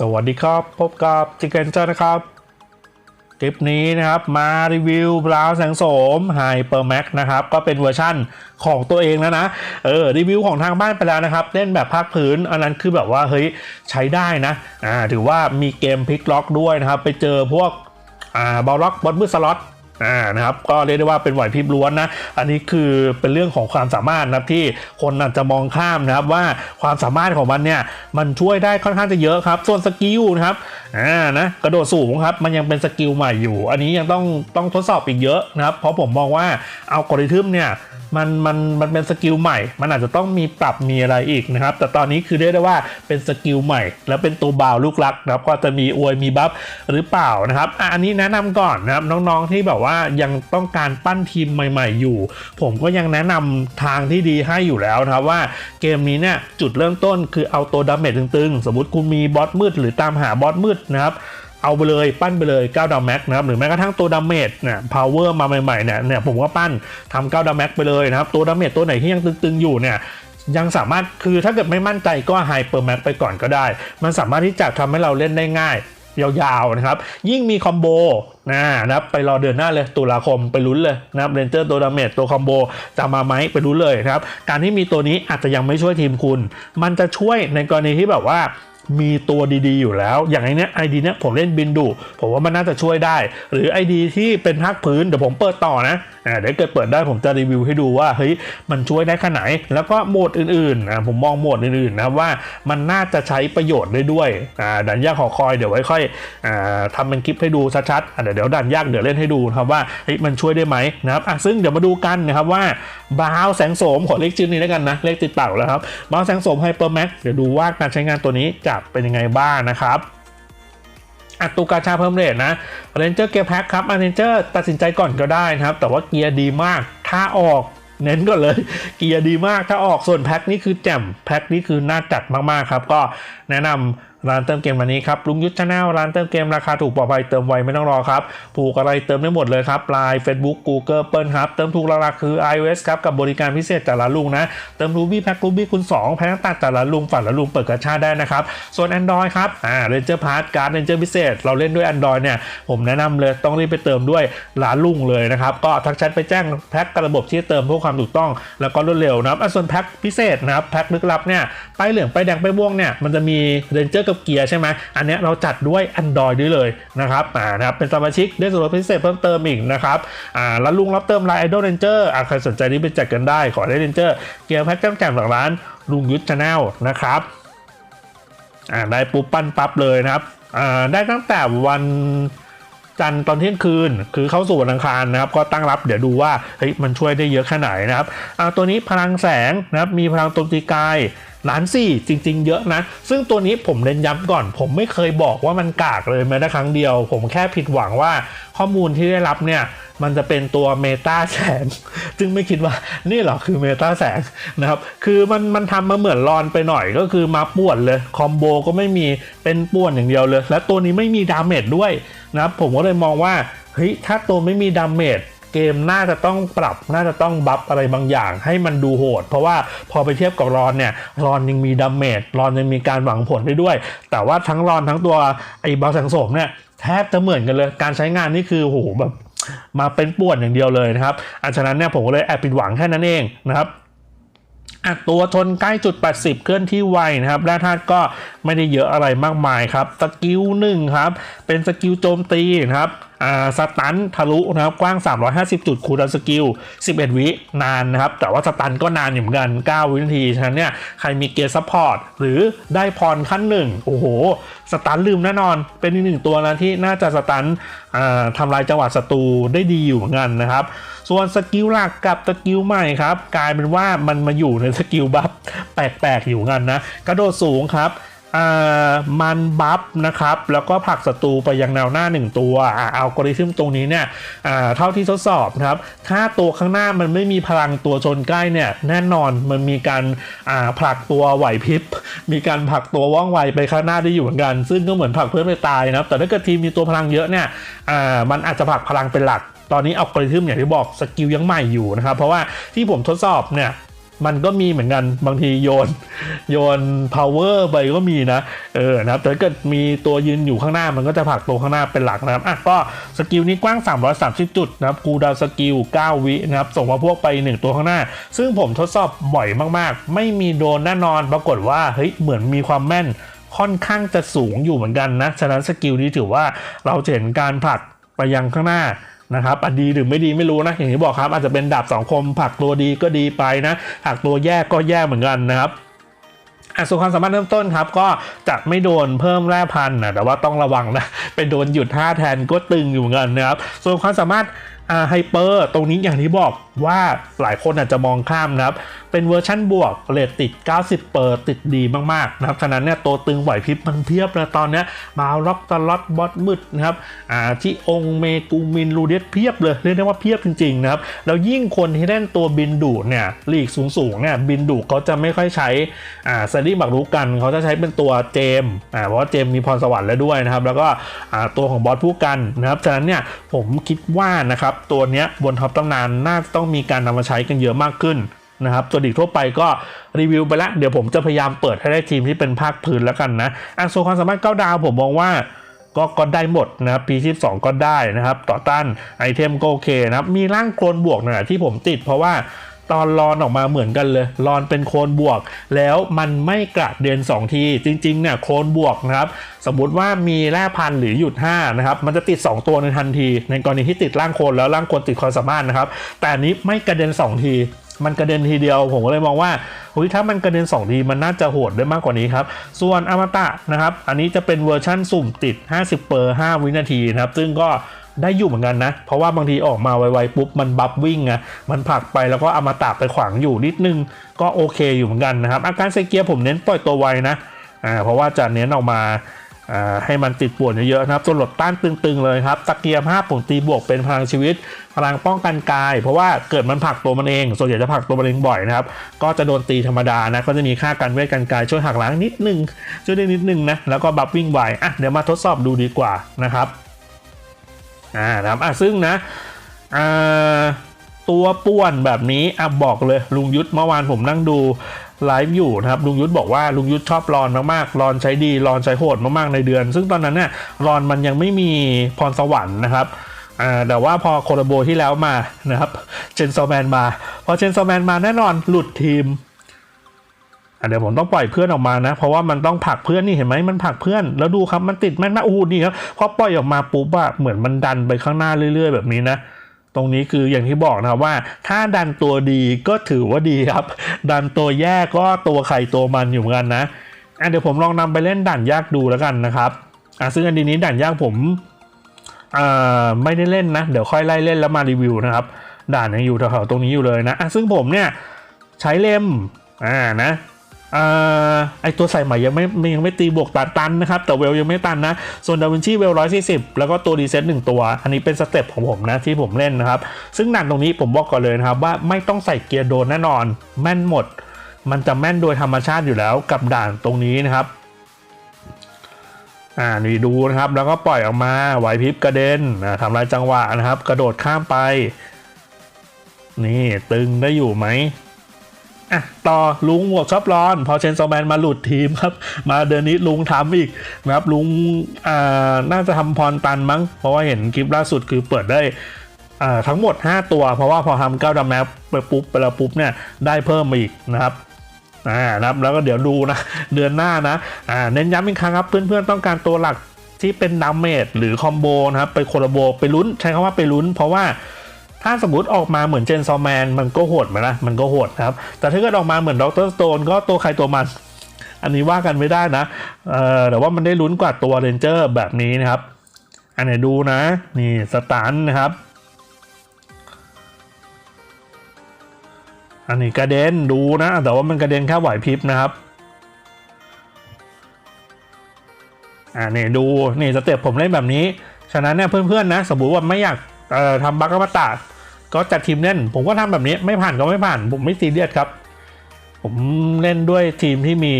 สวัสดีครับพบกับจิเกนเจอร์นะครับ คลิปนี้นะครับมารีวิวบราวแสงโสม Hyper Max นะครับ ก็เป็นเวอร์ชั่นของตัวเองแล้วนะเออรีวิวของทางบ้านไปแล้วนะครับ เล่นแบบภาคพื้น อันนั้นคือแบบว่าเฮ้ยใช้ได้นะอ่าถือว่ามีเกมพลิกล็อกด้วยนะครับ ไปเจอพวกอ่าบอลล็อกบอลมืดสล็อต อ่านะครับก็เรียกได้ว่าเป็นไหวพริบล้วนนะ อันนี้คือเป็นเรื่องของความสามารถนะครับที่คนอาจจะมองข้ามนะครับว่าความสามารถของมันเนี่ยมันช่วยได้ค่อนข้างจะเยอะครับ ส่วนสกิลนะครับอ่านะกระโดดสูงครับมันยังเป็นสกิลใหม่อยู่ อันนี้ยังต้องต้องทดสอบอีกเยอะนะครับ เพราะผมมองว่าเอากริทึมเนี่ย มันมันมันเป็นสกิลใหม่ มันอาจจะต้องมีปรับมีอะไรอีกนะครับ แต่ตอนนี้คือเรียกได้ว่าเป็นสกิลใหม่ แล้วเป็นตัวบาวลูกรักนะครับก็จะมีอวยมีบัฟหรือเปล่านะครับอะอันนี้แนะนำก่อนนะครับน้องๆที่แบบว่ายังต้องการปั้นทีมใหม่ ๆ อยู่ ผมก็ยังแนะนำทางที่ดีให้อยู่แล้วนะครับว่าเกมนี้เนี่ยจุดเริ่มต้นคือเอาตัวดาเมจตึงๆ สมมติคุณมีบอสมืดหรือตามหาบอสมืดนะครับ เอาไปเลยปั้นไปเลย9ดาวแม็กนะครับหรือแม้กระทั่งตัวดาเมจเนี่ยพาวเวอร์มาใหม่ๆเนี่ยเนี่ยผมก็ปั้นทำ9ดาวแม็กไปเลยนะครับตัวดาเมจตัวไหนที่ยังตึงๆอยู่เนี่ยยังสามารถคือถ้าเกิดไม่มั่นใจก็ไฮเปอร์แม็กไปก่อนก็ได้ มันสามารถที่จะทำให้เราเล่นได้ง่ายยาวๆนะครับ ยิ่งมีคอมโบนะนะครับไปรอเดือนหน้าเลยตุลาคมไปลุ้นเลยนะครับเรนเจอร์ตัวดาเมจตัวคอมโบจะมาไหมไปลุ้นเลยนะครับ การที่มีตัวนี้อาจจะยังไม่ช่วยทีมคุณ มันจะช่วยในกรณีที่แบบว่า มีตัวดีๆอยู่แล้ว อย่างไอเนี้ยไอดีเนี้ยผมเล่นบินดุผมว่ามันน่าจะช่วยได้ หรือไอดีที่เป็นภาคพื้นเดี๋ยวผมเปิดต่อนะอ่าเดี๋ยวเกิดเปิดได้ผมจะรีวิวให้ดูว่าเฮ้ยมันช่วยได้ขนาดไหน แล้วก็โหมดอื่นๆอ่าผมมองโหมดอื่นๆนะว่ามันน่าจะใช้ประโยชน์ได้ด้วยอ่าดันยากขอคอยเดี๋ยวไว้ค่อยอ่าทำเป็นคลิปให้ดูชัดๆอะเดี๋ยวเดี๋ยวดันยากเดี๋ยวเล่นให้ดูครับว่าเฮ้ยมันช่วยได้ไหมนะครับอะซึ่งเดี๋ยวมาดูกันนะครับว่าบาวแสงโสมขอเลขชื่อนี้แล้วกันนะเลขติดปากแล้วครับบาวแสงโสมไฮเปอร์แม็กเดี๋ยวดูว่าการใช้งานตัวนี้จะเป็นยังไงบ้างนะครับอัตตุกาชาเพิ่มเรทนะเรนเจอร์เกียร์แพ็คครับเรนเจอร์ตัดสินใจก่อนก็ได้นะครับ แต่ว่าเกียร์ดีมากถ้าออกเน้นก่อนเลย เกียร์ดีมากถ้าออกส่วนแพ็คนี่คือแจ่มแพ็คนี่คือน่าจัดมากๆครับ ก็แนะนำ ร้านเติมเกมวันนี้ครับลุงยุทธชาแนลร้านเติมเกมราคาถูกปลอดภัยเติมไวไม่ต้องรอครับผูกอะไรเติมได้หมดเลยครับไลน์เฟซบุ๊กกูเกิลเปิลครับเติมถูกราคาคือ iOS ครับกับบริการพิเศษจากร้านลุงนะเติมรูบี้แพ็ครูบี้คูณ2แพ็คต่างจากร้านลุงฝันร้านลุงเปิดกระชาได้นะครับส่วน Android ครับอ่าเรนเจอร์พาร์ทการ์ดเรนเจอร์พิเศษ เราเล่นด้วย Android เนี่ยผมแนะนำเลยต้องรีบไปเติมด้วยร้านลุงเลยนะครับก็ทักแชทไปแจ้งแพ็คกับระบบที่เติมเพื่อความถูกต้อง แล้วก็รวดเร็วนะครับอะส่วนแพ็คพิเศษนะครับแพ็คลึกลับเนี่ยป้ายเหลืองป้ายแดงป้ายม่วงเนี่ยมันจะมีเรนเจอร์กับเกียร์ใช่ไหมอันนี้เราจัดด้วย Android ด้วยเลยนะครับอ่านะครับเป็นสมาชิกได้ส่วนลดพิเศษเพิ่มเติมอีกนะครับอ่าแล้วลุงรับเติมไลน์ไอดอลเรนเจอร์อ่าใครสนใจนี่ไปจัดกันได้ขอได้เรนเจอร์เกียร์แพ็คแจ่มจากร้านลุงยุทธชาแนลนะครับอ่าได้ปุ๊บปั้นปั๊บเลยนะครับอ่าได้ตั้งแต่วันจันทร์ตอนเที่ยงคืน คือเข้าสู่วันอังคารนะครับ ก็ตั้งรับเดี๋ยวดูว่าเฮ้ยมันช่วยได้เยอะแค่ไหนนะครับอ่าตัวนี้พลังแสงนะครับมีพลังโจมตีกาย ล้านสี่จริง ๆ เยอะนะ ซึ่งตัวนี้ผมเน้นย้ำก่อน ผมไม่เคยบอกว่ามันกากเลยแม้แต่ครั้งเดียว ผมแค่ผิดหวังว่าข้อมูลที่ได้รับเนี่ยมันจะเป็นตัวเมตาแสง จึงไม่คิดว่านี่หรอคือเมตาแสงนะครับ คือมันมันทำมาเหมือนรอนไปหน่อยก็คือมาป่วนเลย คอมโบก็ไม่มีเป็นป่วนอย่างเดียวเลย และตัวนี้ไม่มีดาเมจด้วยนะครับ ผมก็เลยมองว่าเฮ้ยถ้าตัวไม่มีดาเมจ เกมน่าจะต้องปรับน่าจะต้องบัฟอะไรบางอย่าง ให้มันดูโหด เพราะว่าพอไปเทียบกับรอนเนี่ยรอนยังมีดาเมจรอนยังมีการหวังผลได้ด้วย แต่ว่าทั้งรอนทั้งตัวไอ้บอลสังสมเนี่ยแทบจะเหมือนกันเลย การใช้งานนี่คือโหแบบมาเป็นป่วนอย่างเดียวเลยนะครับอันฉะนั้นเนี่ยผมก็เลยแอบผิดหวังแค่นั้นเองนะครับอะตัวทนใกล้จุด 80 เคลื่อนที่ไวนะครับแร่ธาตุก็ไม่ได้เยอะอะไรมากมายครับ สกิลหนึ่งครับ เป็นสกิลโจมตีนะครับ อ่าสตันทะลุนะครับกว้าง 350 จุดคูดาวสกิล 11 วินานนะครับ แต่ว่าสตันก็นานอยู่เหมือนกัน 9 วินาที ฉะนั้นเนี่ยใครมีเกียร์ซัพพอร์ตหรือได้พรขั้นหนึ่งโอ้โห สตันลืมแน่นอน เป็นอีกหนึ่งตัวนะที่น่าจะสตันทำลายจังหวะศัตรูได้ดีอยู่เหมือนกันนะครับส่วนสกิลหลักกับสกิลใหม่ครับ กลายเป็นว่ามันมาอยู่ในสกิลบัฟแปลกๆอยู่กันนะ กระโดดสูงครับ มันบัฟนะครับ แล้วก็ผลักศัตรูไปยังแนวหน้า 1 ตัวอ่าอัลกอริทึมตรงนี้เนี่ยเท่าที่ทดสอบนะครับ ถ้าตัวข้างหน้ามันไม่มีพลังตัวชนใกล้เนี่ยแน่นอนมันมีการผลักตัวไหวพริบ มีการผลักตัวว่องไวไปข้างหน้าได้อยู่เหมือนกัน ซึ่งก็เหมือนผลักเพื่อนไปตายนะครับ แต่ถ้าเกิดทีมมีตัวพลังเยอะเนี่ยมันอาจจะผลักพลังเป็นหลักตอนนี้อัลกอริทึมอย่างที่บอกสกิลยังใหม่อยู่นะครับ เพราะว่าที่ผมทดสอบเนี่ย มันก็มีเหมือนกันบางทีโยนโยน power ไปก็มีนะ เออนะครับแต่ถ้าเกิดมีตัวยืนอยู่ข้างหน้ามันก็จะผลักตัวข้างหน้าเป็นหลักนะครับอะก็สกิลนี้กว้าง 330 จุดนะครับคูลดาวสกิล 9 วินะครับส่งมาพวกไป 1 ตัวข้างหน้า ซึ่งผมทดสอบบ่อยมากๆ ไม่มีโดนแน่นอนปรากฏว่าเฮ้ยเหมือนมีความแม่นค่อนข้างจะสูงอยู่เหมือนกันนะ ฉะนั้นสกิลนี้ถือว่าเราจะเห็นการผลักไปยังข้างหน้า นะครับอดีหรือไม่ดีไม่รู้นะอย่างที่บอกครับอาจจะเป็นดาบสองคมผักตัวดีก็ดีไปนะผักตัวแย่ก็แย่เหมือนกันนะครับอะส่วนความสามารถเริ่มต้นครับก็จะไม่โดนเพิ่มแร่พันธุ์นะแต่ว่าต้องระวังนะเป็นโดนหยุดท่าแทนก็ตึงอยู่เหมือนกันนะครับส่วนความสามารถ อ่าไฮเปอร์ตรงนี้อย่างที่บอกว่าหลายคนอาจจะมองข้ามนะครับ เป็นเวอร์ชั่นบวกเรทติด 90 เปอร์ติดดีมาก ๆ นะครับ ฉะนั้นเนี่ยตัวตึงไหวพริบมันเพียบเลยตอนนี้มาล็อกตลอดบอสมืดนะครับอ่าที่องเมกูมินลูเดสเพียบเลย เรียกได้ว่าเพียบจริง ๆ นะครับ แล้วยิ่งคนที่เล่นตัวบินดูดเนี่ยลีกสูง ๆ เนี่ยบินดูดเขาจะไม่ค่อยใช้อ่าซารีบักรู้กัน เขาจะใช้เป็นตัวเจมอ่าเพราะว่าเจมมีพรสวรรค์แล้วด้วยนะครับ แล้วก็อ่าตัวของบอสผู้กันนะครับ ฉะนั้นเนี่ยผมคิดว่านะครับตัวเนี้ยบนท็อปตำนานน่าจะต้องมีการนำมาใช้กันเยอะมากขึ้นนะครับตัวดีกทั่วไปก็รีวิวไปแล้ว เดี๋ยวผมจะพยายามเปิดให้ได้ทีมที่เป็นภาคพื้นแล้วกันนะอันโซนความสามารถเก้าดาวผมมองว่าก็ก็ได้หมดนะครับปีที่2ก็ได้นะครับ ต่อต้านไอเทมก็โอเคนะครับ มีร่างโคลนบวกนะที่ผมติดเพราะว่า ตอนรอนออกมาเหมือนกันเลยรอนเป็นโคลนบวก แล้วมันไม่กระเด็น2 ที จริงๆเนี่ยโคลนบวกนะครับสมมุติว่ามีแร่พันหรือหยุด5นะครับมันจะติด 2 ตัวในทันที ในกรณีที่ติดร่างโคลนแล้วร่างโคลนติดความสามารถนะครับ แต่อันนี้ไม่กระเด็น 2 ทีมันกระเด็นทีเดียวผมก็เลยมองว่าเฮ้ยถ้ามันกระเด็น2ทีมันน่าจะโหดได้มากกว่านี้ครับ ส่วนอมตะนะครับ อันนี้จะเป็นเวอร์ชั่นสุ่มติด 50 เปอร์ 5 วินาทีนะครับ ซึ่งก็ ได้อยู่เหมือนกันนะ เพราะว่าบางทีออกมาไวๆปุ๊บมันบัฟวิ่งไงมันผลักไปแล้วก็เอามาตะไปขวางอยู่นิดนึง ก็โอเคอยู่เหมือนกันนะครับ อาการเซเกียผมเน้นปล่อยตัวไวนะอ่าเพราะว่าจะเน้นออกมาอ่าให้มันติดป่วนเยอะๆนะครับจนหลดต้านตึงๆเลยครับตะเกียร์ภาผมตีบวกเป็นพลังชีวิตพลังป้องกันกาย เพราะว่าเกิดมันผลักตัวมันเองส่วนใหญ่จะผลักตัวมันเองบ่อยนะครับก็จะโดนตีธรรมดานะก็จะมีค่ากันเวทกันกายช่วยหักล้างนิดนึงช่วยได้นิดนึงนะแล้วก็บัฟวิ่งไวอะเดี๋ยวมาทดสอบดูดีกว่านะครับ อ่านะครับอะซึ่งนะอ่าตัวป่วนแบบนี้อะบอกเลยลุงยุทธเมื่อวานผมนั่งดูไลฟ์อยู่นะครับลุงยุทธบอกว่าลุงยุทธชอบรอนมากๆรอนใช้ดีรอนใช้โหดมากๆในเดือน ซึ่งตอนนั้นเนี่ยรอนมันยังไม่มีพรสวรรค์นะครับอ่าแต่ว่าพอโคโรโบที่แล้วมานะครับเชนโซแมนมา พอเชนโซแมนมาแน่นอนหลุดทีม เดี๋ยวผมต้องปล่อยเพื่อนออกมานะ เพราะว่ามันต้องผลักเพื่อนนี่เห็นไหมมันผลักเพื่อนแล้วดูครับมันติดแม่นมากอู้นี่ครับพอปล่อยออกมาปุ๊บอะเหมือนมันดันไปข้างหน้าเรื่อย ๆ แบบนี้นะตรงนี้คืออย่างที่บอกนะครับว่า ถ้าดันตัวดีก็ถือว่าดีครับ ดันตัวแย่ก็ตัวใครตัวมันอยู่เหมือนกันนะอะเดี๋ยวผมลองนำไปเล่นด่านยากดูแล้วกันนะครับอะซึ่งอันนี้ด่านยากผมอ่าไม่ได้เล่นนะ เดี๋ยวค่อยไล่เล่นแล้วมารีวิวนะครับ ด่านยังอยู่แถวๆตรงนี้อยู่เลยนะอะซึ่งผมเนี่ยใช้เล่มอ่านะ ไอตัวใส่ใหม่ยังไม่ยังไม่ตีบวกตันตันนะครับ แต่เวลยังไม่ตันนะ ส่วนดาวินชีเวลร้อยสี่สิบแล้วก็ตัวรีเซ็ตหนึ่งตัว อันนี้เป็นสเต็ปของผมนะที่ผมเล่นนะครับ ซึ่งด่านตรงนี้ผมบอกก่อนเลยนะครับ ว่าไม่ต้องใส่เกียร์โดนแน่นอน แม่นหมด มันจะแม่นโดยธรรมชาติอยู่แล้วกับด่านตรงนี้นะครับอ่านี่ดูนะครับ แล้วก็ปล่อยออกมาไหวพริบกระเด็นทำลายจังหวะนะครับ กระโดดข้ามไป นี่ตึงได้อยู่ไหม อะต่อลุงหมวกชอบร้อน พอเชนโซแมนมาหลุดทีมครับ มาเดือนนี้ลุงทำอีกนะครับลุงอ่าน่าจะทำพรตันมั้ง เพราะว่าเห็นคลิปล่าสุดคือเปิดได้อ่าทั้งหมด 5 ตัว เพราะว่าพอทำเก้าดัมแมปไปปุ๊บไปแล้วปุ๊บเนี่ยได้เพิ่มมาอีกนะครับอ่านะครับแล้วก็เดี๋ยวดูนะ เดือนหน้านะอ่าเน้นย้ำอีกครั้งครับเพื่อนๆต้องการตัวหลักที่เป็นดาเมจหรือคอมโบนะครับไปโคลโบไปลุ้นใช้คำว่าไปลุ้น เพราะว่า ถ้าสมมติออกมาเหมือนเจนซอแมนมันก็โหดไหมล่ะมันก็โหดครับ แต่ถ้าเกิดออกมาเหมือนด็อกเตอร์สโตนก็ตัวใครตัวมัน อันนี้ว่ากันไม่ได้นะเออแต่ว่ามันได้ลุ้นกว่าตัวเรนเจอร์แบบนี้นะครับ อันไหนดูนะ นี่สตันนะครับอันนี้กระเด็นดูนะ แต่ว่ามันกระเด็นแค่ไหวพริบนะครับอ่านี่ดูนี่สเต็ปผมเล่นแบบนี้ ฉะนั้นเนี่ยเพื่อนๆนะ สมมติว่าไม่อยาก เอ่อทำบัคกัมตะก็จัดทีมเล่น ผมก็ทำแบบนี้ไม่ผ่านก็ไม่ผ่าน ผมไม่ซีเรียสครับ ผมเล่นด้วยทีมที่มี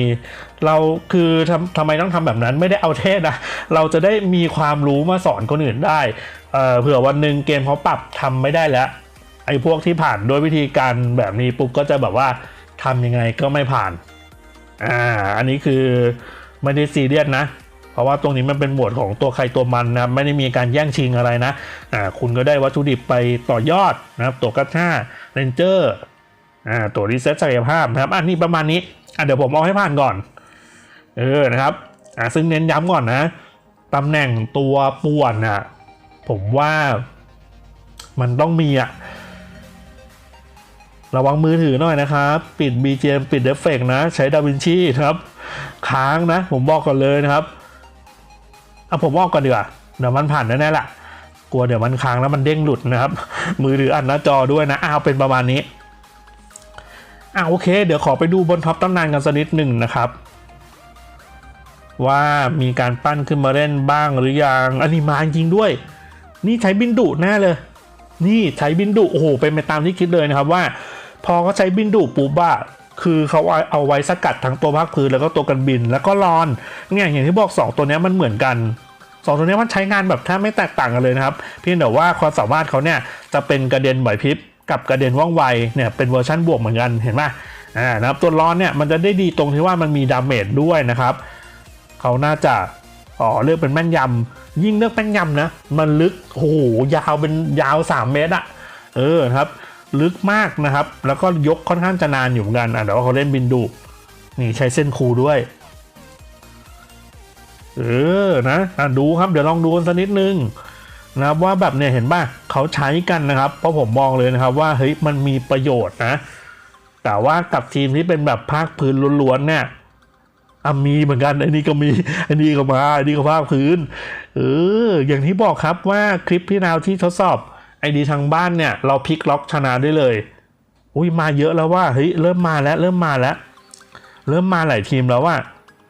เราคือทำทำไมต้องทำแบบนั้นไม่ได้เอาเทศนะ เราจะได้มีความรู้มาสอนคนอื่นได้เอ่อเผื่อวันหนึ่งเกมเขาปรับทำไม่ได้แล้ว ไอ้พวกที่ผ่านด้วยวิธีการแบบนี้ปุ๊บก็จะแบบว่าทำยังไงก็ไม่ผ่านอ่าอันนี้คือไม่ได้ซีเรียสนะ เพราะว่าตรงนี้มันเป็นหมวดของตัวใครตัวมันนะไม่ได้มีการแย่งชิงอะไรนะอ่าคุณก็ได้วัตถุดิบไปต่อยอดนะครับตัวกัตท่าเรนเจอร์อ่าตัวรีเซ็ตศักยภาพนะครับอันนี้ประมาณนี้อะเดี๋ยวผมเอาให้ผ่านก่อนเออนะครับอ่าซึ่งเน้นย้ำก่อนนะตำแหน่งตัวป่วนอะผมว่ามันต้องมีอะระวังมือถือหน่อยนะครับ ปิด BGM ปิดเอฟเฟกต์นะ ใช้ดาวินชีครับ ค้างนะ ผมบอกก่อนเลยนะครับ เอาผมบอกก่อนดีกว่าเดี๋ยวมันผ่านแน่ๆล่ะกลัวเดี๋ยวมันค้างแล้วมันเด้งหลุดนะครับ มือถืออัดหน้าจอด้วยนะอ้าวเป็นประมาณนี้อ่าโอเค เดี๋ยวขอไปดูบนท็อปตำนานกันสักนิดหนึ่งนะครับ ว่ามีการปั้นขึ้นมาเล่นบ้างหรือยังอันนี้มาจริงด้วย นี่ใช้บินดุแน่เลย นี่ใช้บินดุโอ้โหเป็นไปตามที่คิดเลยนะครับว่า พอเขาใช้บินดุปุ๊บอะ คือเขาเอาไว้สกัดทั้งตัวภาคพื้นแล้วก็ตัวกันบินแล้วก็รอนเนี่ยอย่างที่บอก 2 ตัวนี้มันเหมือนกัน2ตัวนี้มันใช้งานแบบแทบไม่แตกต่างกันเลยนะครับ เพียงแต่ว่าความสามารถเขาเนี่ยจะเป็นกระเด็นไหวพริบกับกระเด็นว่องไวเนี่ยเป็นเวอร์ชันบวกเหมือนกันเห็นไหมอ่านะครับตัวร้อนเนี่ยมันจะได้ดีตรงที่ว่ามันมีดาเมจด้วยนะครับเขาน่าจะอ๋อเลือกเป็นแม่นยำยิ่งเลือกแม่นยำนะมันลึกโอ้โหยาวเป็นยาว 3 เมตรอะเออครับ ลึกมากนะครับ แล้วก็ยกค่อนข้างจะนานอยู่เหมือนกันอะเดี๋ยวเขาเล่นบินดูนี่ใช้เส้นคูด้วย เออนะอะดูครับเดี๋ยวลองดูกันสักนิดนึงนะครับว่าแบบเนี่ยเห็นป่ะเขาใช้กันนะครับ เพราะผมมองเลยนะครับว่าเฮ้ยมันมีประโยชน์นะ แต่ว่ากับทีมที่เป็นแบบภาคพื้นล้วนๆเนี่ยอะมีเหมือนกันไอ้นี่ก็มีไอ้นี่ก็มาไอ้นี่ก็ภาคพื้นเอออย่างที่บอกครับว่าคลิปที่นาวที่ทดสอบ ไอดีทางบ้านเนี่ยเราพลิกล็อกชนะได้เลย อุ้ยมาเยอะแล้วว่าเฮ้ยเริ่มมาแล้วเริ่มมาแล้ว เริ่มมาหลายทีมแล้วว่า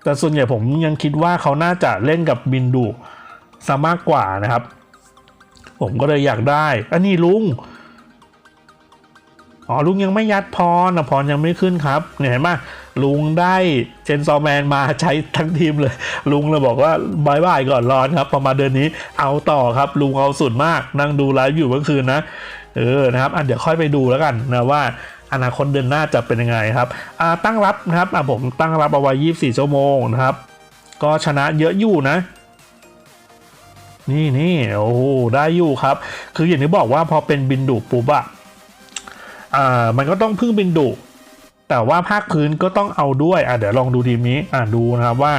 แต่ส่วนใหญ่ผมยังคิดว่าเขาน่าจะเล่นกับบินดูซะมากกว่านะครับ ผมก็เลยอยากได้ อันนี้ลุง อ๋อลุงยังไม่ยัดพรนะพรยังไม่ขึ้นครับเนี่ยเห็นไหมลุงได้เจนซอแมนมาใช้ทั้งทีมเลย ลุงเลยบอกว่าบายบายก่อนร้อนครับพอมาเดือนนี้เอาต่อครับ ลุงเอาสุดมากนั่งดูไลฟ์อยู่เมื่อคืนนะเออนะครับอะเดี๋ยวค่อยไปดูแล้วกันนะว่าอนาคตเดือนหน้าจะเป็นยังไงครับอ่าตั้งรับนะครับอะผมตั้งรับเอาไว้24 ชั่วโมงนะครับ ก็ชนะเยอะอยู่นะนี่นี่โอ้ได้อยู่ครับ คืออย่างที่บอกว่าพอเป็นบินดูปุ๊บอะ อ่ามันก็ต้องพึ่งบินดุ แต่ว่าภาคพื้นก็ต้องเอาด้วยอะเดี๋ยวลองดูทีมนี้อ่าดูนะครับว่า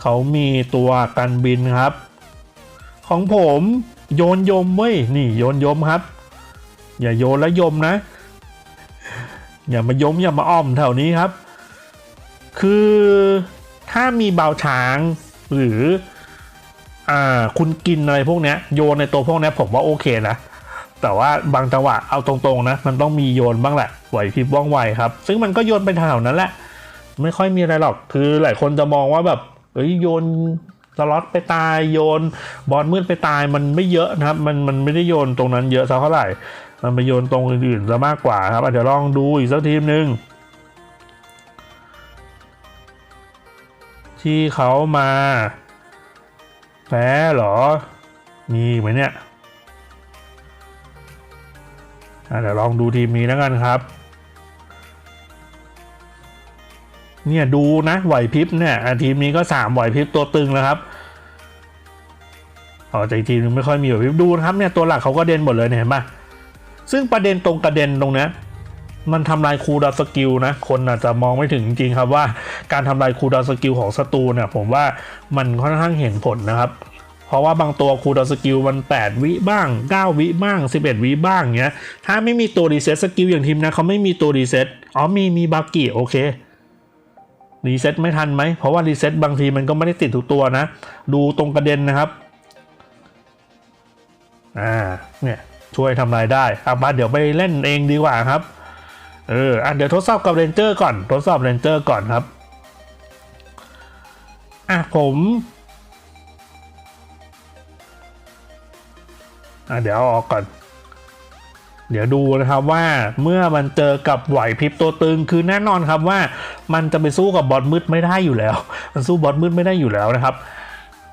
เขามีตัวกันบินครับ ของผมโยนยมเว้ยนี่โยนยมครับ อย่าโยนแล้วยมนะ อย่ามายมอย่ามาอ้อมแถวนี้ครับ คือถ้ามีเบาช้างหรืออ่าคุณกินอะไรพวกเนี้ยโยนในตัวพวกเนี้ยผมว่าโอเคนะ แต่ว่าบางจังหวะเอาตรงๆนะ มันต้องมีโยนบ้างแหละไหวพริบว่องไวครับ ซึ่งมันก็โยนไปแถวนั้นแหละ ไม่ค่อยมีอะไรหรอก คือหลายคนจะมองว่าแบบเอ้ยโยนสล็อตไปตายโยน บอลมืดไปตายมันไม่เยอะนะครับ มันมันไม่ได้โยนตรงนั้นเยอะสักเท่าไหร่ มันไปโยนตรงอื่นๆซะมากกว่าครับอะเดี๋ยวลองดูอีกสักทีมหนึ่งที่เขามาแพ้หรอ มีไหมเนี่ย เดี๋ยวลองดูทีมนี้แล้วกันครับ เนี่ยดูนะไหวพริบเนี่ยทีมนี้ก็สามไหวพริบตัวตึงแล้วครับอ๋อแต่ทีมนึงไม่ค่อยมีไหวพริบดูนะครับเนี่ยตัวหลักเขาก็เด่นหมดเลยเนี่ยเห็นปะซึ่งประเด็นตรงกระเด็นตรงเนี้ยมันทำลายคูดาสกิลนะ คนอาจจะมองไม่ถึงจริงๆครับว่าการทำลายคูดาสกิลของศัตรูเนี่ยผมว่ามันค่อนข้างเห็นผลนะครับ เพราะว่าบางตัวคูลดาวสกิลมัน 8 วิบ้าง 9 วิบ้าง 11 วิบ้างเงี้ยถ้าไม่มีตัวรีเซ็ตสกิลอย่างทีมนะเขาไม่มีตัวรีเซ็ตอ๋อมีมีบากิโอเครีเซ็ตไม่ทันไหมเพราะว่ารีเซ็ตบางทีมันก็ไม่ได้ติดทุกตัวนะ ดูตรงกระเด็นนะครับอ่าเนี่ยช่วยทำลายได้เอามาเดี๋ยวไปเล่นเองดีกว่าครับเอออะเดี๋ยวทดสอบกับเรนเจอร์ก่อน ทดสอบเรนเจอร์ก่อนครับ อะผม อะเดี๋ยวเอาออกก่อน เดี๋ยวดูนะครับว่าเมื่อมันเจอกับไหวพริบตัวตึงคือแน่นอนครับว่ามันจะไปสู้กับบอสมืดไม่ได้อยู่แล้ว มันสู้บอสมืดไม่ได้อยู่แล้วนะครับ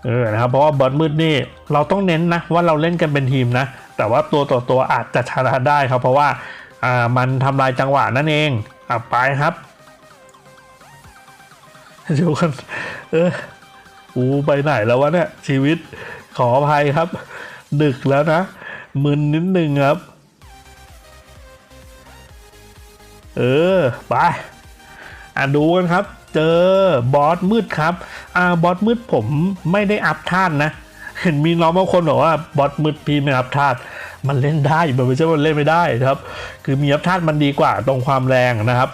เออนะครับเพราะว่าบอสมืดนี่เราต้องเน้นนะว่าเราเล่นกันเป็นทีมนะ แต่ว่าตัวต่อตัวอาจจะชนะได้ครับ เพราะว่าอ่ามันทำลายจังหวะนั่นเองอะไปครับเดี๋ยวกันเอออูไปไหนแล้ววะเนี่ยชีวิตขออภัยครับ ดึกแล้วนะมึนนิดนึงครับ เออ ไป อะดูกันครับ เจอบอสมืดครับ อ่าบอสมืดผมไม่ได้อัพท่านนะ เห็นมีน้องบางคนบอกว่าบอสมืดพี่ไม่อัพท่านมันเล่นได้มันไม่ใช่ว่ามันเล่นไม่ได้ครับ คือมีอัพท่านมันดีกว่าตรงความแรงนะครับ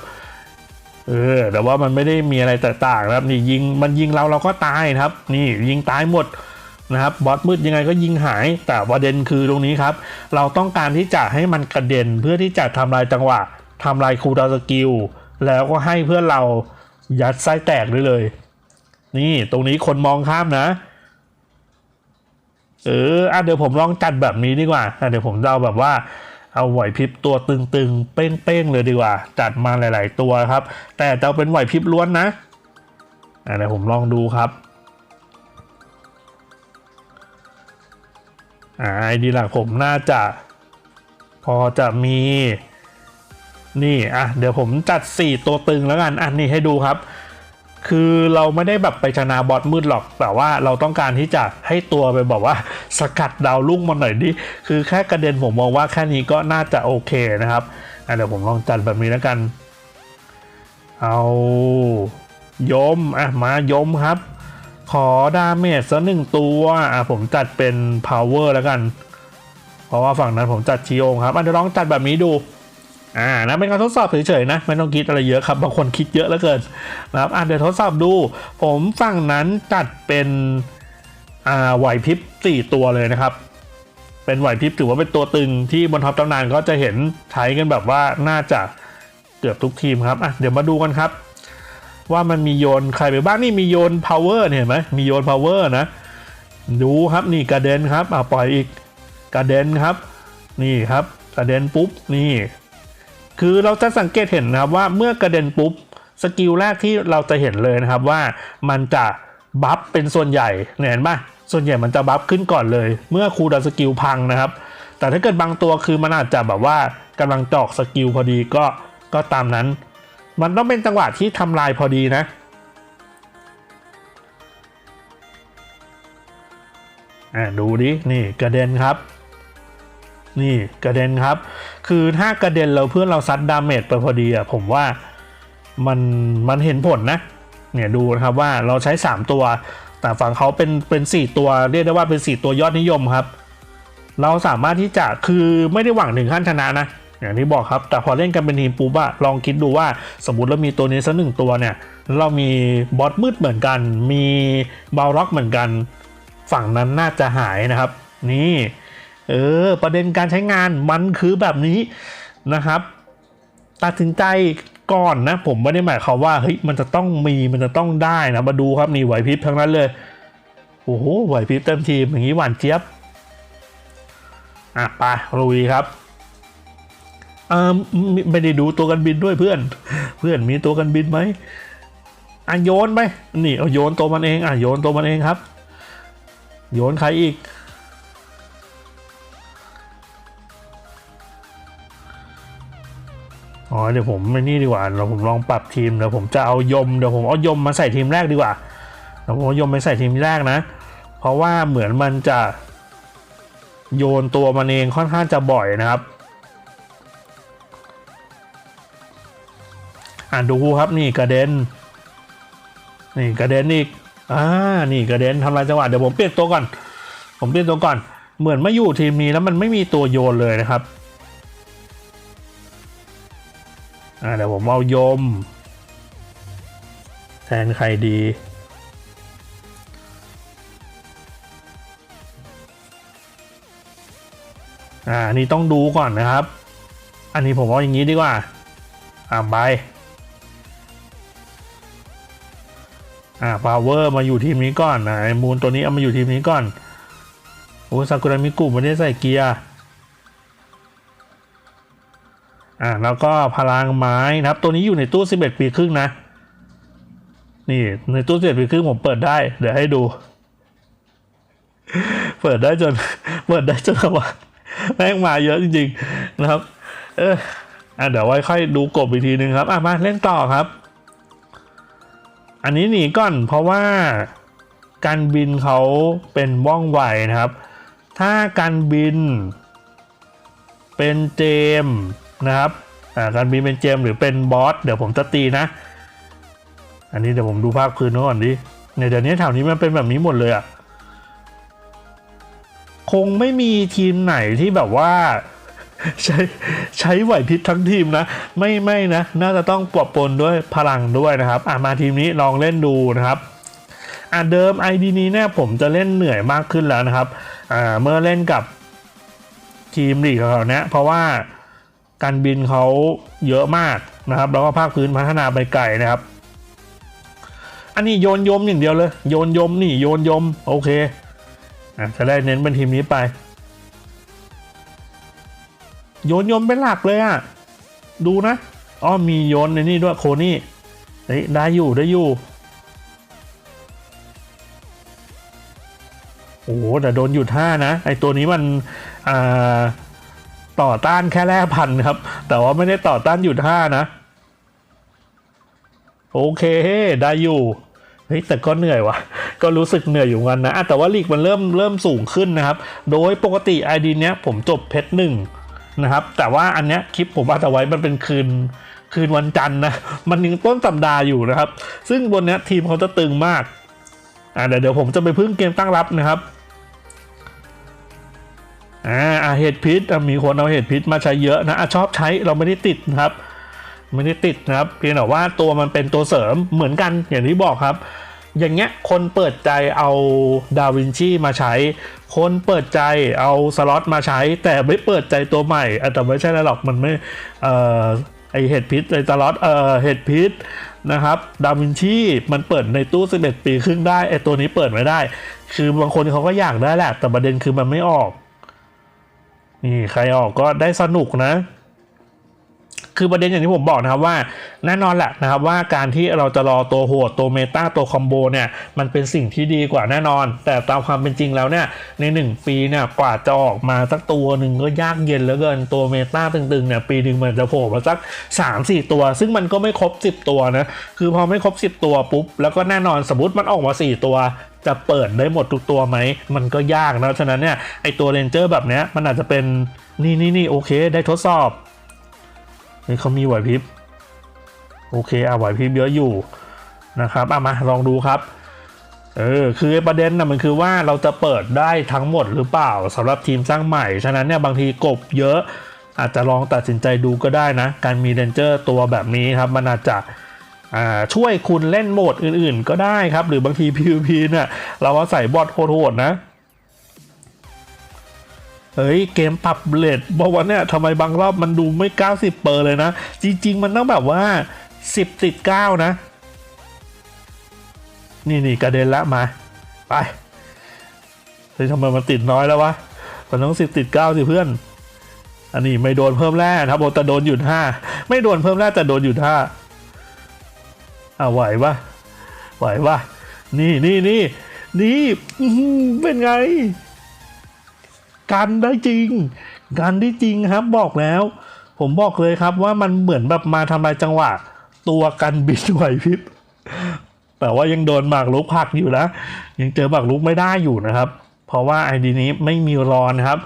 เออแต่ว่ามันไม่ได้มีอะไรแตกต่างนะครับ นี่ยิงมันยิงเราเราก็ตายครับ นี่ยิงตายหมด นะครับบอสมืดยังไงก็ยิงหาย แต่ประเด็นคือตรงนี้ครับ เราต้องการที่จะให้มันกระเด็นเพื่อที่จะทำลายจังหวะทำลายคูดาวสกิล แล้วก็ให้เพื่อนเรายัดไส้แตกได้เลย นี่ตรงนี้คนมองข้ามนะ เอออะเดี๋ยวผมลองจัดแบบนี้ดีกว่าอะเดี๋ยวผมจะเอาแบบว่าเอาไหวพริบตัวตึงๆ เป้งๆเลยดีกว่า จัดมาหลาย ๆ ตัวครับ แต่จะเอาเป็นไหวพริบล้วนนะอะเดี๋ยวผมลองดูครับ อ่าไอดีหลักผมน่าจะ พอจะมี นี่อะเดี๋ยวผมจัด 4 ตัวตึงแล้วกันอันนี้ให้ดูครับ คือเราไม่ได้แบบไปชนะบอสมืดหรอก แต่ว่าเราต้องการที่จะให้ตัวไปบอกว่า สกัดดาวลุ่งมาหน่อยดิ คือแค่กระเด็นผมมองว่าแค่นี้ก็น่าจะโอเคนะครับอะเดี๋ยวผมลองจัดแบบนี้แล้วกัน เอายมอะมายมครับ ขอดาเมจสักหนึ่งตัวอะผมจัดเป็น power แล้วกัน เพราะว่าฝั่งนั้นผมจัดชีโองครับอะเดี๋ยวลองจัดแบบนี้ดูอ่านะเป็นการทดสอบเฉยๆนะไม่ต้องคิดอะไรเยอะครับบางคนคิดเยอะเหลือเกินนะครับอะเดี๋ยวทดสอบดู ผมฝั่งนั้นจัดเป็นอ่าไหวพริบสี่ตัวเลยนะครับ เป็นไหวพริบถือว่าเป็นตัวตึงที่บนท็อปตำนานก็จะเห็นใช้กันแบบว่าน่าจะเกือบทุกทีมครับอะเดี๋ยวมาดูกันครับ ว่ามันมีโยนใครไปบ้างนี่มีโยน power เนี่ยเห็นไหมมีโยน power นะ ดูครับนี่กระเด็นครับอะปล่อยอีกกระเด็นครับ นี่ครับกระเด็นปุ๊บนี่ คือเราจะสังเกตเห็นนะครับว่าเมื่อกระเด็นปุ๊บสกิลแรกที่เราจะเห็นเลยนะครับว่ามันจะบัฟเป็นส่วนใหญ่เห็นปะส่วนใหญ่มันจะบัฟขึ้นก่อนเลย เมื่อครูดาสกิลพังนะครับ แต่ถ้าเกิดบางตัวคือมันอาจจะแบบว่ากำลังจอกสกิลพอดีก็ก็ตามนั้น มันต้องเป็นจังหวะที่ทำลายพอดีนะ อ่าดูดิ นี่กระเด็นครับ นี่กระเด็นครับ คือถ้ากระเด็นเราเพื่อนเราซัดดาเมจไปพอดีอะผมว่ามันมันเห็นผลนะ เนี่ยดูนะครับว่าเราใช้ 3 ตัว แต่ฝั่งเขาเป็นเป็น 4 ตัวเรียกได้ว่าเป็น 4 ตัวยอดนิยมครับ เราสามารถที่จะคือไม่ได้หวังถึงขั้นชนะนะ อย่างที่บอกครับ แต่พอเล่นกันเป็นทีมปุ๊บอะลองคิดดูว่าสมมติเรามีตัวนี้สักหนึ่งตัวเนี่ยเรามีบอสมืดเหมือนกัน มีบาล็อกเหมือนกัน ฝั่งนั้นน่าจะหายนะครับ นี่เออประเด็นการใช้งานมันคือแบบนี้นะครับ ตัดสินใจก่อนนะผมไม่ได้หมายความว่าเฮ้ยมันจะต้องมีมันจะต้องได้นะมาดูครับนี่ไหวพริบทั้งนั้นเลยโอ้โหไหวพริบเต็มทีมอย่างนี้หวานเจี๊ยบอะไปลุยครับ ออไม่ไม่ได้ดูตัวกันบินด้วยเพื่อน เพื่อนมีตัวกันบินไหมอะโยนไปนี่เอาโยนตัวมันเองอะโยนตัวมันเองครับ โยนใครอีกอ๋อเดี๋ยวผมไม่นี่ดีกว่าเราผมลองปรับทีมเดี๋ยวผมจะเอายมเดี๋ยวผมเอายมมาใส่ทีมแรกดีกว่าเดี๋ยวผมเอายมไปใส่ทีมแรกนะ เพราะว่าเหมือนมันจะโยนตัวมันเองค่อนข้างจะบ่อยนะครับ อ่าดูครับนี่กระเด็น นี่กระเด็นอีกอ่านี่กระเด็นทำลายจังหวะเดี๋ยวผมเปลี่ยนตัวก่อน ผมเปลี่ยนตัวก่อน เหมือนไมาอยู่ทีมนี้แล้วมันไม่มีตัวโยนเลยนะครับอ่าเดี๋ยวผมเอายม แทนใครดีอ่านนี่ต้องดูก่อนนะครับ อันนี้ผมเอาอย่างนี้ดีกว่าอ่าไป อ่าพาวเวอร์มาอยู่ทีมนี้ก่อนนะไอ้มูลตัวนี้เอามาอยู่ทีมนี้ก่อนโอ้ซากุระมิกุไม่ได้ใส่เกียร์อ่าแล้วก็พลังไม้นะครับ ตัวนี้อยู่ในตู้ 11 ปีครึ่งนะ นี่ในตู้ 11 ปีครึ่งผมเปิดได้ เดี๋ยวให้ดู เปิดได้จน เปิดได้จนว่าแม่งมาเยอะจริง ๆ นะครับ เอออะเดี๋ยวไว้ค่อยดูกบอีกทีนึงครับ อะมาเล่นต่อครับ อันนี้หนีก่อนเพราะว่าการบินเขาเป็นว่องไวนะครับ ถ้าการบินเป็นเจมนะครับการบินเป็นเจมหรือเป็นบอสเดี๋ยวผมจะตีนะ อันนี้เดี๋ยวผมดูภาคพื้นก่อนดิเนี่ยเดี๋ยวนี้แถวนี้มันเป็นแบบนี้หมดเลยอะคงไม่มีทีมไหนที่แบบว่า ใช้ใช้ไหวพริบทั้งทีมนะ ไม่ไม่นะ น่าจะต้องปรับปนด้วยพลังด้วยนะครับ อะมาทีมนี้ลองเล่นดูนะครับอะเดิม ID นี้เนี่ยผมจะเล่นเหนื่อยมากขึ้นแล้วนะครับอ่าเมื่อเล่นกับทีมลีกของเขาเนี้ยเพราะว่าการบินเขาเยอะมากนะครับ แล้วก็ภาคพื้นพัฒนาไปไกลนะครับ อันนี้โยนยมอย่างเดียวเลย โยนยมนี่โยนยมโอเคอะจะได้เน้นเป็นทีมนี้ไป โยนยมเป็นหลักเลยอะ่ะ ดูนะอ้อมีโยนในนี่ด้วยโคนี่ได้อยู่ได้อยู่ โอ้แต่โดนหยุดห้านะ ไอตัวนี้มันอ่าต่อต้านแค่แร่พันครับ แต่ว่าไม่ได้ต่อต้านหยุดห้านะ โอเคได้อยู่เฮ้ยแต่ก็เหนื่อยว่ะ ก็รู้สึกเหนื่อยอยู่กันนะอะแต่ว่าลีกมันเริ่มเริ่มสูงขึ้นนะครับ โดยปกติ ID เนี้ยผมจบเพชรหนึ่ง นะครับ แต่ว่าอันเนี้ยคลิปผมอัดเอาไว้มันเป็นคืนคืนวันจันทร์นะ มันยังต้นสัปดาห์อยู่นะครับ ซึ่งบนเนี้ยทีมเขาจะตึงมาก อ่าเดี๋ยวเดี๋ยวผมจะไปพึ่งเกมตั้งรับนะครับ อ่าเห็ดพิษมีคนเอาเห็ดพิษมาใช้เยอะนะอะชอบใช้เราไม่ได้ติดนะครับ ไม่ได้ติดนะครับ เพียงแต่ว่าตัวมันเป็นตัวเสริมเหมือนกันอย่างที่บอกครับ อย่างเงี้ยคนเปิดใจเอาดาวินชีมาใช้ คนเปิดใจเอาสล็อตมาใช้ แต่ไม่เปิดใจตัวใหม่แต่ไม่ใช่แล้วหรอกมันไม่เอ่อไอเห็ดพิษไอสล็อตเอ่อเห็ดพิษนะครับดาวินชีมันเปิดในตู้ 11 ปีครึ่งได้ไอตัวนี้เปิดไม่ได้ คือบางคนเขาก็อยากได้แหละ แต่ประเด็นคือมันไม่ออก นี่ใครออกก็ได้สนุกนะ คือประเด็นอย่างที่ผมบอกนะครับว่าแน่นอนแหละนะครับว่าการที่เราจะรอตัวโหดตัวเมตาตัวคอมโบเนี่ยมันเป็นสิ่งที่ดีกว่าแน่นอน แต่ตามความเป็นจริงแล้วเนี่ยใน 1 ปีเนี่ยกว่าจะออกมาสักตัวหนึ่งก็ยากเย็นเหลือเกินตัวเมตาตึงๆเนี่ยปีหนึ่งมันจะโผล่มาสัก 3-4 ตัว ซึ่งมันก็ไม่ครบ 10 ตัวนะคือพอไม่ครบ 10 ตัวปุ๊บแล้วก็แน่นอนสมมติมันออกมา 4 ตัวจะเปิดได้หมดทุกตัวไหม มันก็ยากนะ ฉะนั้นเนี่ย ไอตัวเรนเจอร์แบบเนี้ย มันอาจจะเป็น นี่นี่นี่โอเค ได้ทดสอบ เฮ้ยเขามีไหวพริบโอเคอะไหวพริบเยอะอยู่นะครับอะมาลองดูครับเออคือประเด็นนะมันคือว่าเราจะเปิดได้ทั้งหมดหรือเปล่าสำหรับทีมสร้างใหม่ ฉะนั้นเนี่ยบางทีกบเยอะ อาจจะลองตัดสินใจดูก็ได้นะ การมีเรนเจอร์ตัวแบบนี้ครับ มันอาจจะช่วยคุณเล่นโหมดอื่นๆ ก็ได้ครับ หรือบางที PVP เนี่ยเราเอาใส่บอทโหดๆนะ เฮ้ยเกมปรับเลทบอกว่าเนี่ยทำไมบางรอบมันดูไม่ 90 เปอร์เลยนะ จริง ๆ มันต้องแบบว่า 10 ติด 9 นะ นี่นี่กระเด็นละมา ไปเฮ้ยทำไมมันติดน้อยแล้ววะมันต้อง 10 ติด 9 สิเพื่อน อันนี้ไม่โดนเพิ่มแร่นะครับโอแต่โดนหยุด5ไม่โดนเพิ่มแร่แต่โดนหยุด5อะไหวปะไหวปะนี่นี่นี่นี่เป็นไง กันได้จริง กันได้จริงครับบอกแล้ว ผมบอกเลยครับว่ามันเหมือนแบบมาทำลายจังหวะ ตัวกันบิดไหวพริบแต่ว่ายังโดนหมากรุกผักอยู่นะยังเจอหมากรุกไม่ได้อยู่นะครับ เพราะว่าไอดีนี้ไม่มีรอนครับ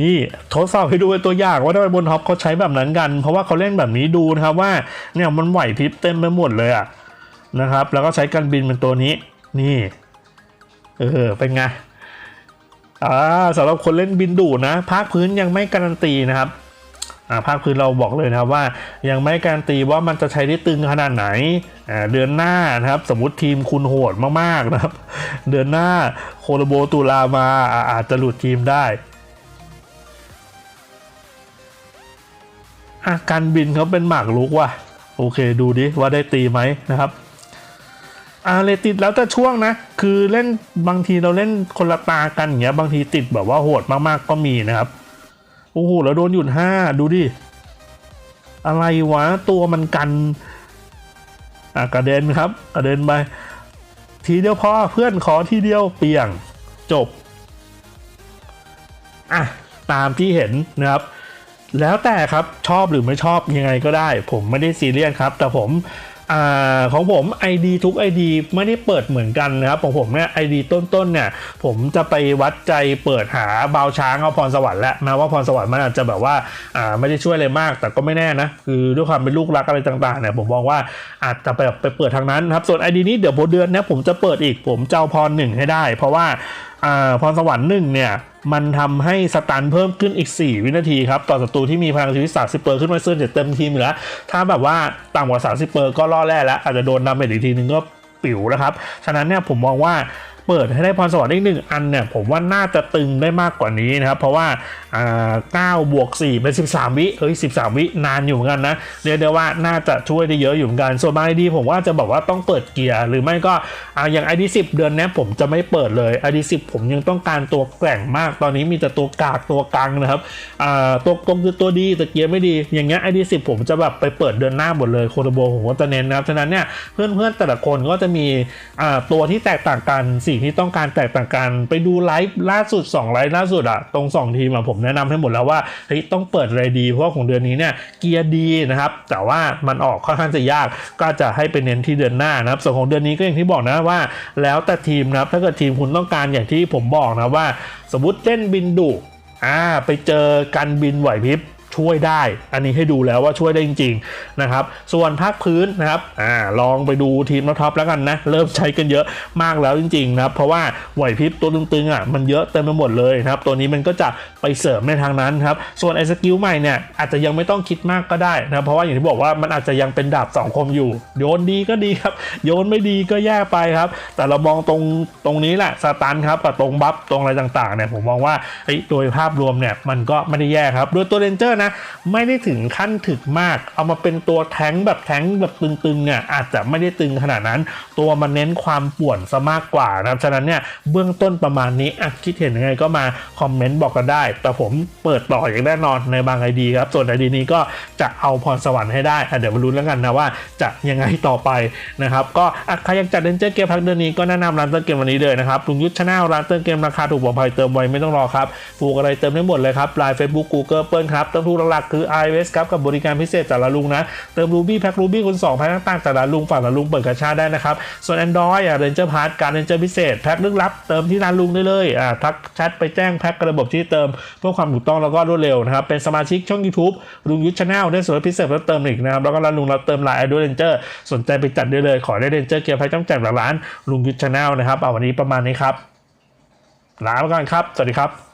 นี่ทดสอบให้ดูเป็นตัวอย่างว่าทำไมบนท็อปเขาใช้แบบนั้นกัน เพราะว่าเขาเล่นแบบนี้ดูนะครับว่าเนี่ยมันไหวพริบเต็มไปหมดเลยอะนะครับ แล้วก็ใช้การบินเป็นตัวนี้ นี่ เออเป็นไง อ่าสำหรับคนเล่นบินดูนะ ภาคพื้นยังไม่การันตีนะครับอ่าภาคพื้นเราบอกเลยนะครับว่ายังไม่การันตีว่ามันจะใช้ได้ตึงขนาดไหนอ่าเดือนหน้านะครับ สมมติทีมคุณโหดมากๆนะครับ เดือนหน้าโคโลโบตุลามาอาจจะหลุดทีมได้อะการบินเขาเป็นหมากลุกว่ะโอเคดูดิว่าได้ตีไหมนะครับอ่าเลติดแล้วแต่ช่วงนะ คือเล่นบางทีเราเล่นคนละตากันอย่างเงี้ย บางทีติดแบบว่าโหดมากๆก็มีนะครับ โอ้โหแล้วโดนหยุดห้าดูดิ อะไรวะ ตัวมันกันอะกระเด็นครับกระเด็นไป ทีเดียวพอเพื่อนขอทีเดียวเปียงจบอะตามที่เห็นนะครับ แล้วแต่ครับชอบหรือไม่ชอบยังไงก็ได้ ผมไม่ได้ซีเรียสครับ แต่ผม อาของผม ID ทุก ID ไม่ได้เปิดเหมือนกันนะครับของผมเนี่ย ID ต้นๆเนี่ยผมจะไปวัดใจเปิดหาเบาช้างเอาพรสวรรค์แล้วแม้ว่าพรสวรรค์มันอาจจะแบบว่าอ่าไม่ได้ช่วยอะไรมาก แต่ก็ไม่แน่นะคือด้วยความเป็นลูกรักอะไรต่างๆเนี่ยผมมองว่าอาจจะไปไปเปิดทางนั้นนะครับส่วน ID นี้เดี๋ยวโบเดือนเนี้ผมจะเปิดอีกผมเจะเอาพรหนึ่งให้ได้ เพราะว่า พรสวรรค์หนึ่งเนี่ยมันทำให้สตันเพิ่มขึ้นอีก 4 วินาทีครับ ต่อศัตรูที่มีพลังชีวิต 30 เปอร์ขึ้นมาซึ่งจะเต็มทีมอยู่แล้ว ถ้าแบบว่าต่ำกว่า 30 เปอร์ก็ล่อแร่แล้ว อาจจะโดนนำไปอีกทีนึงก็ปิ๋วนะครับ ฉะนั้นเนี่ยผมมองว่า เปิดให้ได้พรสวรรค์อีกหนึ่งอันเนี่ยผมว่าน่าจะตึงได้มากกว่านี้นะครับเพราะว่าอ่า 9 บวก 4 เป็น 13 วิเฮ้ย 13 วินานอยู่เหมือนกันนะเรียกได้ว่าน่าจะช่วยได้เยอะอยู่เหมือนกันส่วนบางไอดีผมว่าจะบอกว่าต้องเปิดเกียร์หรือไม่ก็อ่าอย่าง ID 10เดือนนี้ผมจะไม่เปิดเลย ID 10ผมยังต้องการตัวแกร่งมาก ตอนนี้มีแต่ตัวกากตัวกังนะครับอ่าตัวตรงคือตัวดีแต่เกียร์ไม่ดี อย่างเงี้ย ID 10ผมจะแบบไปเปิดเดือนหน้าหมดเลยโคโรโบผมก็จะเน้นนะครับฉะนั้นเนี่ยเพื่อนๆแต่ละคนก็จะมีอ่าตัวที่แตกต่างกันสิ่งที่ต้องการแตกต่างกัน ไปดูไลฟ์ล่าสุด2ไลฟ์ล่าสุดอะตรง 2 ทีมอะผมแนะนำให้หมดแล้วว่าเฮ้ยต้องเปิดอะไรดี เพราะว่าของเดือนนี้เนี่ยเกียร์ดีนะครับ แต่ว่ามันออกค่อนข้างจะยาก ก็จะให้ไปเน้นที่เดือนหน้านะครับ ส่วนของเดือนนี้ก็อย่างที่บอกนะว่า แล้วแต่ทีมนะครับถ้าเกิดทีมคุณต้องการอย่างที่ผมบอกนะว่า สมมติเล่นบินดุอ่าไปเจอกันบินไหวพริบ ช่วยได้ อันนี้ให้ดูแล้วว่าช่วยได้จริงๆนะครับ ส่วนภาคพื้นนะครับอ่าลองไปดูทีมท็อปแล้วกันนะ เริ่มใช้กันเยอะมากแล้วจริงๆนะครับ เพราะว่าไหวพริบตัวตึงๆอะมันเยอะเต็มไปหมดเลยนะครับ ตัวนี้มันก็จะไปเสริมในทางนั้นครับ ส่วนไอ้สกิลใหม่เนี่ยอาจจะยังไม่ต้องคิดมากก็ได้นะ เพราะว่าอย่างที่บอกว่ามันอาจจะยังเป็นดาบสองคมอยู่ โยนดีก็ดีครับ โยนไม่ดีก็แย่ไปครับ แต่เรามองตรงตรงนี้แหละสตันครับกับตรงบัฟตรงอะไรต่างๆเนี่ยผมมองว่าเฮ้โดยภาพรวมเนี่ยมันก็ไม่ได้แย่ครับโดยตัวเรนเจอร์นะไม่ได้ถึงขั้นถึกมาก เอามาเป็นตัวแท้งแบบแท้งแบบตึงๆเนี่ยอาจจะไม่ได้ตึงขนาดนั้น ตัวมันเน้นความป่วนซะมากกว่านะครับฉะนั้นเนี่ยเบื้องต้นประมาณนี้อะคิดเห็นยังไงก็มาคอมเมนต์บอกกันได้ แต่ผมเปิดต่ออย่างแน่นอนในบางไอดีครับ ส่วนไอดีนี้ก็จะเอาพรสวรรค์ให้ได้เดี๋ยวมาลุ้นแล้วกันนะว่าจะยังไงต่อไปนะครับก็ใครอยากจัดเล่นเจอร์เกมพักเดือนนี้ก็แนะนำร้านเติมเกมวันนี้เลยนะครับลุงยุทธชาแนลร้านเติมเกมราคาถูกปลอดภัยเติมไวไม่ต้องรอครับผูกอะไรเติมได้หมดเลยครับไลน์เฟซบุ๊กกูเกิลเปิลครับเติมทุกหลักๆ คือ iOS ครับกับบริการพิเศษจากร้านลุงนะ เติมรูบี้แพ็ครูบี้คุณ2แพ็คต่างๆจากร้านลุงฝากร้านลุงเปิดกระชาได้นะครับ ส่วน Android อะเรนเจอร์พาร์ทการเรนเจอร์พิเศษ แพ็คลึกลับ เติมที่ร้านลุงได้เลยอ่าทักแชทไปแจ้งแพ็คกระบบที่เติมเพื่อความถูกต้องแล้วก็รวดเร็วนะครับเป็นสมาชิกช่อง YouTube ลุงยุทธชาแนลได้ส่วนลดพิเศษเพิ่มเติมอีกนะครับแล้วก็ร้านลุงเราเติมไลน์แอดเรนเจอร์สนใจไปจัดได้เลยขอได้เรนเจอร์เกียร์ไพ่จ้องแจกหลักร้านลุงยุทธชาแนลนะครับเอาวันนี้ประมาณนี้ครับลาไปก่อนครับสวัสดีครับ